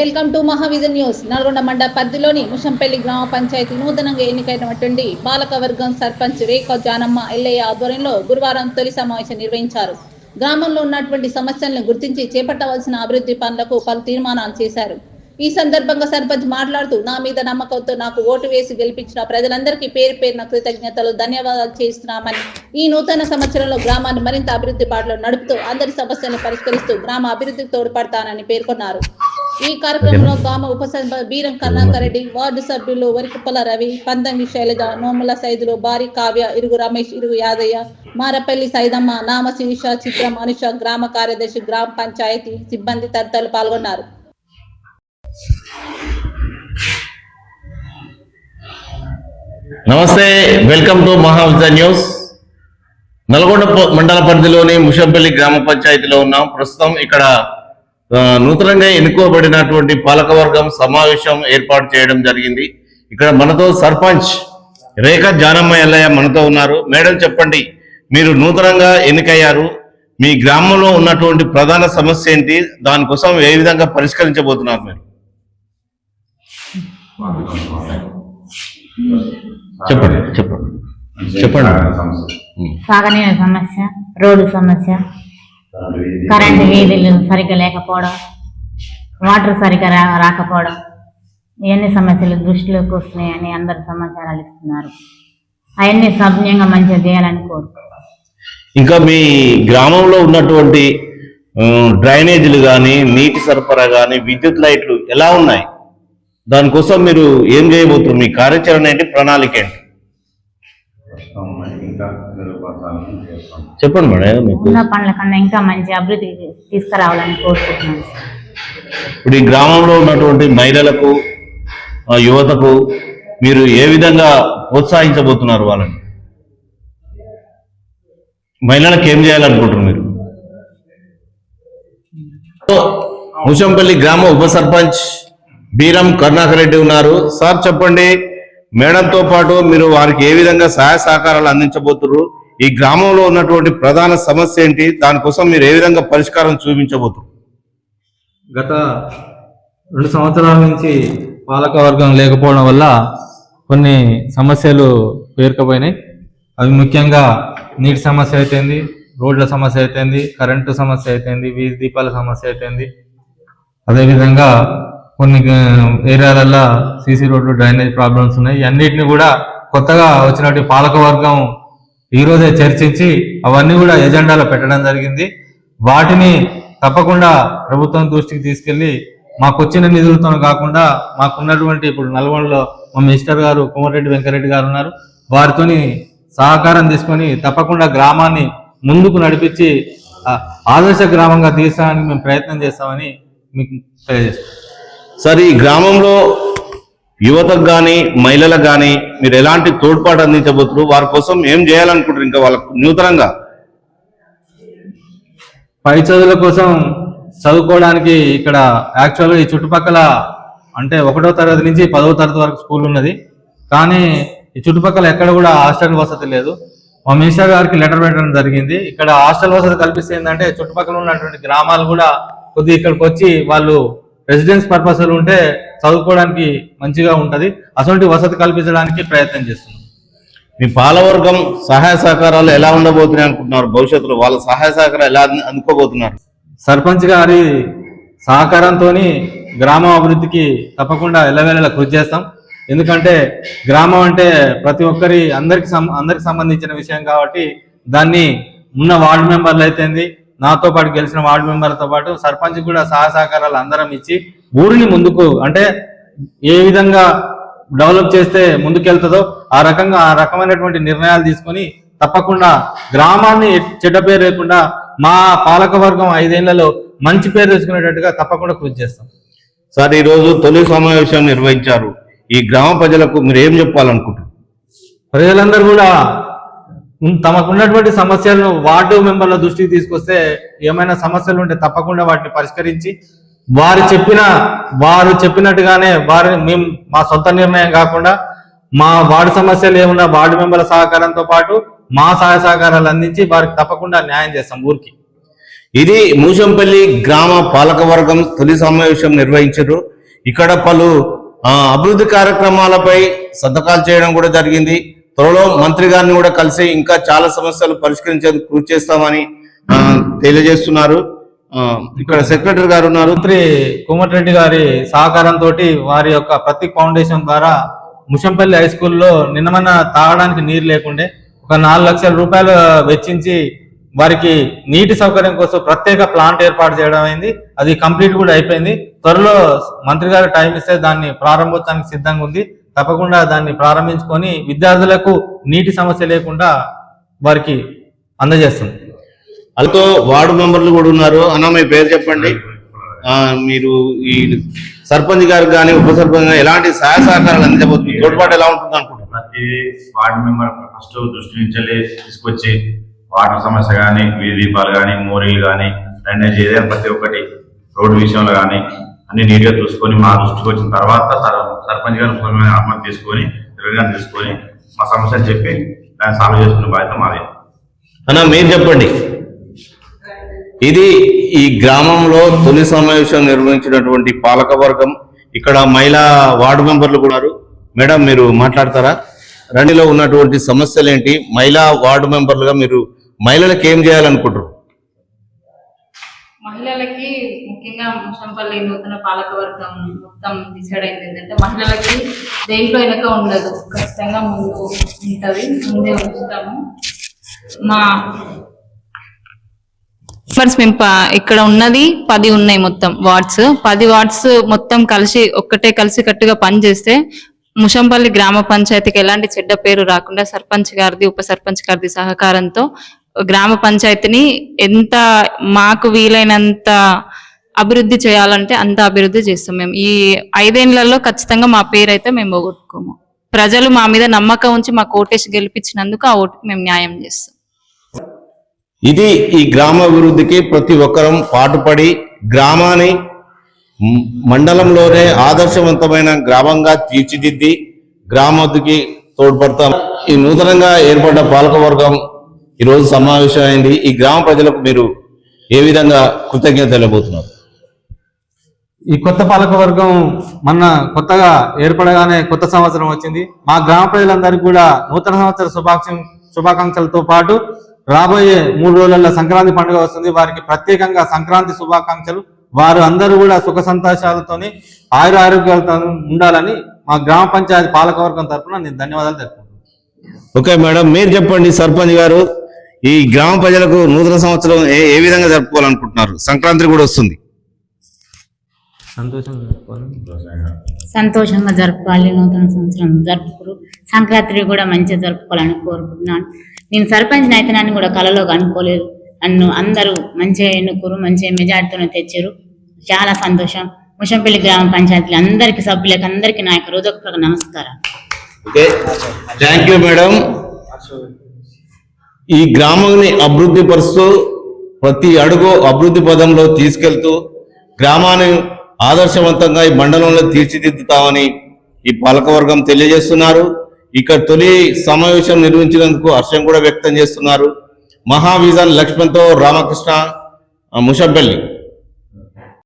Welcome to Mahavision news. Nalgonda మండల పరిధిలోని ముషంపల్లి గ్రామ పంచాయతీ నూతనంగా ఎన్నికైనటువంటి పాలకవర్గం సర్పంచ్ రేఖ జానమ్మ ఎల్లయ్య ఆధ్వర్యంలో గురువారం తొలి సమావేశం నిర్వహించారు. గ్రామంలో ఉన్నటువంటి సమస్యలను గుర్తించి చేపట్టవలసిన అభివృద్ధి పనులకు పలు తీర్మానాలు చేశారు. ఈ సందర్భంగా సర్పంచ్ మాట్లాడుతూ నా మీద నమ్మకంతో నాకు ఓటు వేసి గెలిపించిన ప్రజలందరికీ పేరు పేరున కృతజ్ఞతలు ధన్యవాదాలు చేస్తున్నామని ఈ నూతన సంవత్సరంలో గ్రామాన్ని మరింత అభివృద్ధి బాటలో నడుపుతూ అందరి సమస్యలను పరిష్కరిస్తూ గ్రామ అభివృద్ధికి తోడ్పడతానని పేర్కొన్నారు. ఈ కార్యక్రమంలో గ్రామ ఉప బీరం కరుణాకర్ రెడ్డి వార్డు సభ్యులు వరికుప్పల రవి పందంగి శైలజ నోముల సైదులు బారి కావ్య ఇరుగు రమేష్ ఇరుగు యాదయ్య మారపల్లి సైదమ్మ నామ శిరీష చిత్రం అనుష గ్రామ కార్యదర్శి గ్రామ పంచాయతీ సిబ్బంది తదితరులు పాల్గొన్నారు. నమస్తే welcome to Mahavision news. Nalgonda మండల పరిధిలోని ముషంపల్లి గ్రామ పంచాయతీలో ఉన్నాం. ప్రస్తుతం ఇక్కడ నూతనంగా ఎన్నుకోబడినటువంటి పాలకవర్గం సమావేశం ఏర్పాటు చేయడం జరిగింది. ఇక్కడ మనతో సర్పంచ్ రేఖ జానమ్మ ఎల్లయ్య మనతో ఉన్నారు. మేడం చెప్పండి మీరు నూతనంగా ఎన్నికయ్యారు. మీ గ్రామంలో ఉన్నటువంటి ప్రధాన సమస్య ఏంటి? దానికోసం ఏ విధంగా పరిష్కరించబోతున్నారు మీరు? చెప్పండి చెప్పండి. చెప్పండి. సమస్య రోడ్డు సమస్య. కరెంటు వీధులు సరిగ్గా లేకపోవడం వాటర్ సరిగ్గా రా రాకపోవడం ఇవన్నీ సమస్యలు దృష్టిలోకి వస్తున్నాయని అందరు సమాచారాలు ఇస్తున్నారు. అవన్నీ సభ్యంగా మంచిగా చేయాలని కోరుకుంటున్నాను ఇంకా మీ గ్రామంలో ఉన్నటువంటి డ్రైనేజీలు కానీ నీటి సరఫరా కానీ విద్యుత్ లైట్లు ఎలా ఉన్నాయి? దానికోసం మీరు ఏం చేయబోతున్నారు? మీ కార్యాచరణ ఏంటి? ప్రణాళిక ఏంటి? ఇంకా చెప్పండి మేడం ఉన్న పనుల కన్నా ఇంకా మంచి అభివృద్ధి తీసుకురావాలని కోరుకుంటున్నాను. ఇప్పుడు ఈ గ్రామంలో ఉన్నటువంటి మహిళలకు యువతకు మీరు ఏ విధంగా ప్రోత్సహించబోతున్నారు వాళ్ళని? మహిళలకు ఏం చేయాలనుకుంటున్నారు మీరు? ముషంపల్లి గ్రామ ఉప సర్పంచ్ బీరం కరుణాకర్ రెడ్డి ఉన్నారు. సార్ చెప్పండి. మేడంతో పాటు మీరు వారికి ఏ విధంగా సహాయ సహకారాలు అందించబోతున్నారు ఈ గ్రామంలో ఉన్నటువంటి ప్రధాన సమస్య ఏంటి? దానికోసం మీరు ఏ విధంగా పరిష్కారం చూపించబోతున్నారు గత రెండు సంవత్సరాల నుంచి పాలకవర్గం లేకపోవడం వల్ల కొన్ని సమస్యలు పేరుకుపోయినాయి. అవి ముఖ్యంగా నీటి సమస్య అయితేంది రోడ్ల సమస్య అయితేంది కరెంటు సమస్య అయితేంది వీధి దీపాల సమస్య అయితేంది. అదేవిధంగా కొన్ని ఏరియాలలో ఏరియాలల్లో సీసీ రోడ్లు డ్రైనేజ్ ప్రాబ్లమ్స్ ఉన్నాయి. ఇవన్నిటిని కూడా కొత్తగా వచ్చినటువంటి పాలకవర్గం ఈరోజే చర్చించి అవన్నీ కూడా ఎజెండాలో పెట్టడం జరిగింది. వాటిని తప్పకుండా ప్రభుత్వం దృష్టికి తీసుకెళ్ళి మాకు వచ్చిన నిధులతో కాకుండా మాకున్నటువంటి ఇప్పుడు నల్గొండలో మా మినిస్టర్ గారు కోమటిరెడ్డి వెంకరెడ్డి గారు ఉన్నారు. వారితోని సహకారం తీసుకొని తప్పకుండా గ్రామాన్ని ముందుకు నడిపించి ఆదర్శ గ్రామంగా తీర్చడానికి మేము ప్రయత్నం చేస్తామని మీకు తెలియజేస్తాం సార్ ఈ గ్రామంలో యువతకు కానీ మహిళలకు కానీ మీరు ఎలాంటి తోడ్పాటు అందించబోతున్నారు? వారి కోసం ఏం చేయాలనుకుంటారు ఇంకా వాళ్ళకు నూతనంగా? పై చదువుల కోసం చదువుకోవడానికి ఇక్కడ యాక్చువల్గా ఈ చుట్టుపక్కల అంటే ఒకటో తరగతి నుంచి పదవ తరగతి వరకు స్కూల్ ఉన్నది. కానీ ఈ చుట్టుపక్కల ఎక్కడ కూడా హాస్టల్ వసతి లేదు. మా మినిస్టర్ గారికి లెటర్ పెట్టడం జరిగింది. ఇక్కడ హాస్టల్ వసతి కల్పిస్తే ఏంటంటే చుట్టుపక్కల ఉన్నటువంటి గ్రామాలు కూడా కొద్దిగా ఇక్కడికి వచ్చి వాళ్ళు రెసిడెన్స్ పర్పస్ ఉంటే చదువుకోవడానికి మంచిగా ఉంటది. అటువంటి వసతి కల్పించడానికి ప్రయత్నం చేస్తున్నాం. మీ పాలవర్గం సహాయ సహకారాలు ఎలా ఉండబోతున్నాయి అనుకుంటున్నారు? భవిష్యత్తులో వాళ్ళ సహాయ సహకారం ఎలా అందుకోబోతున్నారు? సర్పంచ్ గారి సహకారంతో గ్రామం అభివృద్ధికి తప్పకుండా ఎల్లవేళలా కృషి చేస్తాం. ఎందుకంటే గ్రామం అంటే ప్రతి ఒక్కరి అందరికి సం- అందరికి సంబంధించిన విషయం కాబట్టి దాన్ని ఉన్న వార్డు మెంబర్లు అయితేంది నాతో పాటు గెలిచిన వార్డు మెంబర్లతో పాటు సర్పంచ్ కూడా సహాయ సహకారాలు అందరం ఇచ్చి ఊరిని ముందుకు అంటే ఏ విధంగా డెవలప్ చేస్తే ముందుకెళ్తుందో ఆ రకంగా ఆ రకమైనటువంటి నిర్ణయాలు తీసుకొని తప్పకుండా గ్రామాన్ని చెడ్డ పేరు లేకుండా మా పాలక వర్గం ఐదేళ్ళలో మంచి పేరు తెచ్చుకునేటట్టుగా తప్పకుండా కృషి చేస్తాం. సార్ ఈ రోజు తొలి సమావేశం నిర్వహించారు. ఈ గ్రామ ప్రజలకు మీరు ఏం చెప్పాలనుకుంటున్నారు? ప్రజలందరూ కూడా తమకున్నటువంటి సమస్యలను వార్డు మెంబర్ల దృష్టికి తీసుకొస్తే ఏమైనా సమస్యలు ఉంటే తప్పకుండా వాటిని పరిష్కరించి వారు చెప్పిన వారు చెప్పినట్టుగానే వారి మేము మా సొంత నిర్ణయం కాకుండా మా వార్డు సమస్యలు ఏమున్నా వార్డు మెంబర్ల సహకారంతో పాటు మా సహాయ సహకారాలు అందించి వారికి తప్పకుండా న్యాయం చేస్తాం ఊరికి. ఇది మూసంపల్లి గ్రామ పాలకవర్గం తొలి సమావేశం నిర్వహించారు. ఇక్కడ పలు అభివృద్ధి కార్యక్రమాలపై సంతకాలు చేయడం కూడా జరిగింది. త్వరలో మంత్రి గారిని కూడా కలిసి ఇంకా చాలా సమస్యలు పరిష్కరించేందుకు కృషి చేస్తామని తెలియజేస్తున్నారు. ఇక్కడ సెక్రటరీ గారు ఉన్నారు. మంత్రి కోమటిరెడ్డి గారి సహకారంతో వారి యొక్క ప్రతి ఫౌండేషన్ ద్వారా ముషంపల్లి హై స్కూల్లో నిన్నమన్న తాగడానికి నీరు లేకుండే ఒక నాలుగు లక్షల రూపాయలు వెచ్చించి వారికి నీటి సౌకర్యం కోసం ప్రత్యేక ప్లాంట్ ఏర్పాటు చేయడం అయింది. అది కంప్లీట్ కూడా అయిపోయింది. త్వరలో మంత్రి గారు టైం ఇస్తే దాన్ని ప్రారంభోత్సవానికి సిద్ధంగా ఉంది. తప్పకుండా దాన్ని ప్రారంభించుకొని విద్యార్థులకు నీటి సమస్య లేకుండా వారికి అందజేస్తుంది. అలాతో వార్డు మెంబర్లు కూడా ఉన్నారు. అన్న మీ పేరు చెప్పండి. ఆ, మీరు ఈ సర్పంచ్ గారికి కానీ ఉప సర్పంచ్ ఎలాంటి సహాయ సహకారాలు అందించబోతుంది తోడ్పాటు ఎలా ఉంటుంది అనుకుంటున్నారు? ప్రతి వార్డు మెంబర్ ఫస్ట్ దృష్టి నుంచి తీసుకొచ్చి వాటర్ సమస్య కానీ వీధి దీపాలు కానీ మోరీలు కానీ డ్రైనేజ్ ఏదైనా ప్రతి ఒక్కటి రోడ్డు విషయంలో కానీ అన్ని నీట్గా చూసుకొని మా దృష్టికి వచ్చిన తర్వాత సర్- సర్పంచ్ గారు ముఖ్యమైన ఆత్మహత్య తీసుకొని గారిని తీసుకొని మా సమస్యలు చెప్పి దాన్ని సాల్వ్ చేసుకునే బాధ్యత మాది. అన్న మీరు చెప్పండి. ఇది ఈ గ్రామంలో తొలి సమావేశం నిర్వహించినటువంటి పాలక వర్గం ఇక్కడ మహిళా వార్డు మెంబర్లు కూడా మేడం మీరు మాట్లాడతారా? రండిలో ఉన్నటువంటి సమస్యలు ఏంటి మహిళా వార్డు మెంబర్లుగా మీరు మహిళలకు ఏం చేయాలనుకుంటారు మహిళలకి ముఖ్యంగా ముషంపల్లి నూతన పాలకవర్గం మొత్తం డిసైడ్ అయింది ఏంటంటే మహిళలకి దేంట్లో వెనక ఉండదు. ఖచ్చితంగా ముందు ఉంటుంది. ముందే ఉంచుతాము. మా ఫ్రెండ్స్ మేము ఇక్కడ ఉన్నది పది ఉన్నాయి మొత్తం వార్డ్స్ పది వార్డ్స్ మొత్తం కలిసి ఒక్కటే కలిసి కట్టుగా పనిచేస్తే ముషంపల్లి గ్రామ పంచాయతీకి ఎలాంటి చెడ్డ పేరు రాకుండా సర్పంచ్ గారిది ఉప సర్పంచ్ గారిది సహకారంతో గ్రామ పంచాయతీని ఎంత మాకు వీలైనంత అభివృద్ధి చేయాలంటే అంత అభివృద్ధి చేస్తాం మేము. ఈ ఐదేళ్ళలో ఖచ్చితంగా మా పేరు అయితే మేము పోగొట్టుకోము. ప్రజలు మా మీద నమ్మకం ఉంచి మా కోటేష్ గెలిపించినందుకు ఆ ఓటుకు మేము న్యాయం చేస్తాం. ఇది ఈ గ్రామ అభివృద్ధికి ప్రతి ఒక్కరం పాటుపడి గ్రామాన్ని మండలంలోనే ఆదర్శవంతమైన గ్రామంగా తీర్చిదిద్ది గ్రామాభివృద్ధికి తోడ్పడతాం. ఈ నూతనంగా ఏర్పడ్డ పాలకవర్గం ఈరోజు సమావేశమైంది. సమావేశం అయింది ఈ గ్రామ ప్రజలకు మీరు ఏ విధంగా కృతజ్ఞత తెలియబోతున్నారు ఈ కొత్త పాలకవర్గం మొన్న కొత్తగా ఏర్పడగానే కొత్త సంవత్సరం వచ్చింది. మా గ్రామ ప్రజలందరికీ కూడా నూతన సంవత్సర శుభాక్ష శుభాకాంక్షలతో పాటు రాబోయే మూడు రోజుల్లో సంక్రాంతి పండుగ వస్తుంది. వారికి ప్రత్యేకంగా సంక్రాంతి శుభాకాంక్షలు. వారు అందరూ కూడా సుఖ సంతోషాలతోని ఆయుర ఆరోగ్యాలతో ఉండాలని మా గ్రామ పంచాయతీ పాలకవర్గం తరఫున నేను ధన్యవాదాలు తెలుపుకుంటున్నాను. ఓకే మేడం మీరు చెప్పండి సర్పంచ్ గారు ఈ గ్రామ ప్రజలకు నూతన సంవత్సరం ఏ ఏ విధంగా జరుపుకోవాలనుకుంటున్నారు? సంక్రాంతి కూడా వస్తుంది. సంతోషంగా జరుపుకోవాలి నూతన సంవత్సరం జరుపుకోరు. సంక్రాంతి కూడా మంచిగా జరుపుకోవాలని కోరుకుంటున్నాను. నేను సర్పంచ్ అయితేనని కూడా కలలో అనుకోలేదు నన్ను అందరూ మంచిగా ఎన్నుకోరు మంచిగా మెజార్టీతో తెచ్చారు. చాలా సంతోషం. ముషంపల్లి గ్రామ పంచాయతీలు అందరికీ సభ్యులకు అందరికీ నా యొక్క హృదయపూర్వక నమస్కారం ఓకే. థ్యాంక్ యూ మేడం ఈ గ్రామాన్ని అభివృద్ధి పరుస్తూ ప్రతి అడుగు అభివృద్ధి పదంలో తీసుకెళ్తూ గ్రామాన్ని ఆదర్శవంతంగా ఈ మండలంలో తీర్చిదిద్దుతామని ఈ పాలకవర్గం తెలియజేస్తున్నారు. ఇక్కడ తొలి సమావేశం నిర్వహించినందుకు హర్షం కూడా వ్యక్తం చేస్తున్నారు. మహావిజన్ లక్ష్మణ్తో రామకృష్ణ ఆ, ముషబ్బెల్లి.